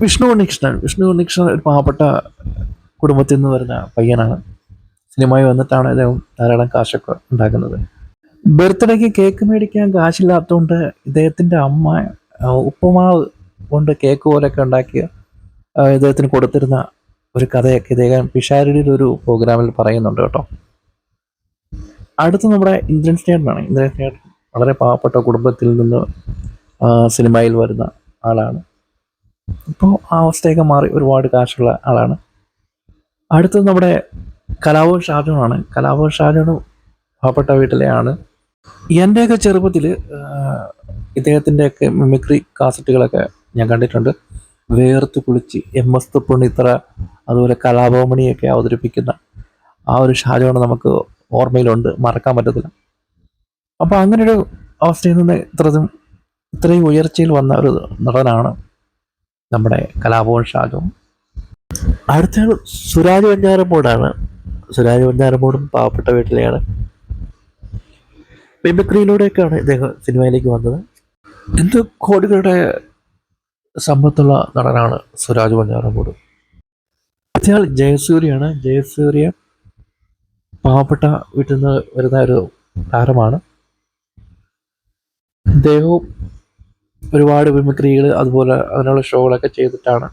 വിഷ്ണു ഉണ്ണികൃഷ്ണൻ. വിഷ്ണു ഉണ്ണികൃഷ്ണൻ ഒരു പാവപ്പെട്ട കുടുംബത്തിൽ നിന്ന് വരുന്ന പയ്യനാണ്. സിനിമയിൽ വന്നിട്ടാണ് അദ്ദേഹം ധാരാളം കാശൊക്കെ ഉണ്ടാക്കുന്നത്. ബർത്ത്ഡേക്ക് കേക്ക് മേടിക്കാൻ കാശില്ലാത്തതുകൊണ്ട് ഇദ്ദേഹത്തിന്റെ അമ്മ ഉപ്പമാവ് കൊണ്ട് കേക്ക് പോലെയൊക്കെ ഉണ്ടാക്കി ഇദ്ദേഹത്തിന് കൊടുത്തിരുന്ന ഒരു കഥയൊക്കെ ഇദ്ദേഹം പിഷാരടിയിൽ ഒരു പ്രോഗ്രാമിൽ പറയുന്നുണ്ട് കേട്ടോ. അടുത്ത് നമ്മുടെ ഇന്ദ്രൻ സ്നേഹനാണ് ഇന്ദ്രൻ സ്നേഹൻ വളരെ പാവപ്പെട്ട കുടുംബത്തിൽ നിന്ന് സിനിമയിൽ വരുന്ന ആളാണ്. ഇപ്പോൾ ആ അവസ്ഥയൊക്കെ മാറി ഒരുപാട് കാശുള്ള ആളാണ്. അടുത്തത് നമ്മുടെ കലാവ് ഷാജുനാണ് കലാവ് ഷാജുണ് പാവപ്പെട്ട വീട്ടിലെയാണ്. എന്റെയൊക്കെ ചെറുപ്പത്തിൽ ഇദ്ദേഹത്തിന്റെയൊക്കെ മിമിക്രി കാസറ്റുകളൊക്കെ ഞാൻ കണ്ടിട്ടുണ്ട്. വേർത്ത് കുളിച്ച് എം എസ് തുപ്പുണ്ണിത്ര അതുപോലെ കലാഭവമണിയൊക്കെ അവതരിപ്പിക്കുന്ന ആ ഒരു ഷാജുവാണ് നമുക്ക് ഓർമ്മയിലുണ്ട്. മറക്കാൻ പറ്റത്തില്ല. അപ്പോൾ അങ്ങനൊരു അവസ്ഥയിൽ നിന്ന് ഇത്രയും ഇത്രയും ഉയർച്ചയിൽ വന്ന ഒരു നടനാണ് നമ്മുടെ കലാഭവൻ ഷാജു. അടുത്ത സുരാജ് വഞ്ചാരമ്മൂടാണ് സുരാജ് വഞ്ചാരമ്മൂടും പാവപ്പെട്ട വീട്ടിലെയാണ്. മിമിക്രിയിലൂടെയൊക്കെയാണ് ഇദ്ദേഹം സിനിമയിലേക്ക് വന്നത്. എന്ത് കോടികളുടെ സമ്പത്തുള്ള നടനാണ് സുരാജ് വഞ്ചാരമ്മൂട് അത്യാൾ ജയസൂര്യയാണ്. ജയസൂര്യ പാവപ്പെട്ട വീട്ടിൽ നിന്ന് വരുന്ന ഒരു താരമാണ്. ഇദ്ദേഹവും ഒരുപാട് മിമിക്രികൾ അതുപോലെ അതിനുള്ള ഷോകളൊക്കെ ചെയ്തിട്ടാണ്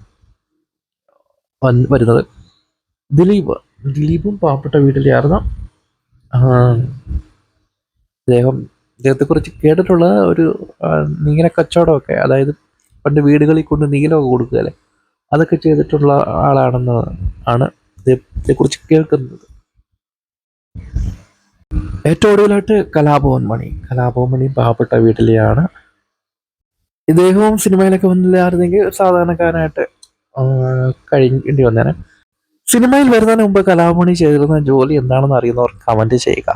വരുന്നത്. ദിലീപ് ദിലീപും പാവപ്പെട്ട വീട്ടിലായിരുന്നു അദ്ദേഹം ഇദ്ദേഹത്തെക്കുറിച്ച് കേട്ടിട്ടുള്ള ഒരു നീല കച്ചവടമൊക്കെ അതായത് പണ്ട് വീടുകളിൽ കൊണ്ട് നീലമൊക്കെ കൊടുക്കുകയല്ലേ അതൊക്കെ ചെയ്തിട്ടുള്ള ആളാണെന്ന് ആണ് ഇദ്ദേഹത്തെക്കുറിച്ച് കേൾക്കുന്നത്. ഏറ്റവും കൂടുതലായിട്ട് കലാഭവൻ മണി കലാഭവൻ മണി പാവപ്പെട്ട വീട്ടിലെയാണ് ഇദ്ദേഹവും സിനിമയിലൊക്കെ വന്നില്ലായിരുന്നെങ്കിൽ സാധാരണക്കാരനായിട്ട് കഴിയേണ്ടി വന്നേനെ. സിനിമയിൽ വരുന്നതിന് മുമ്പ് കലാമണി ചെയ്തിരുന്ന ജോലി എന്താണെന്ന് അറിയുന്നവർ കമന്റ് ചെയ്യുക.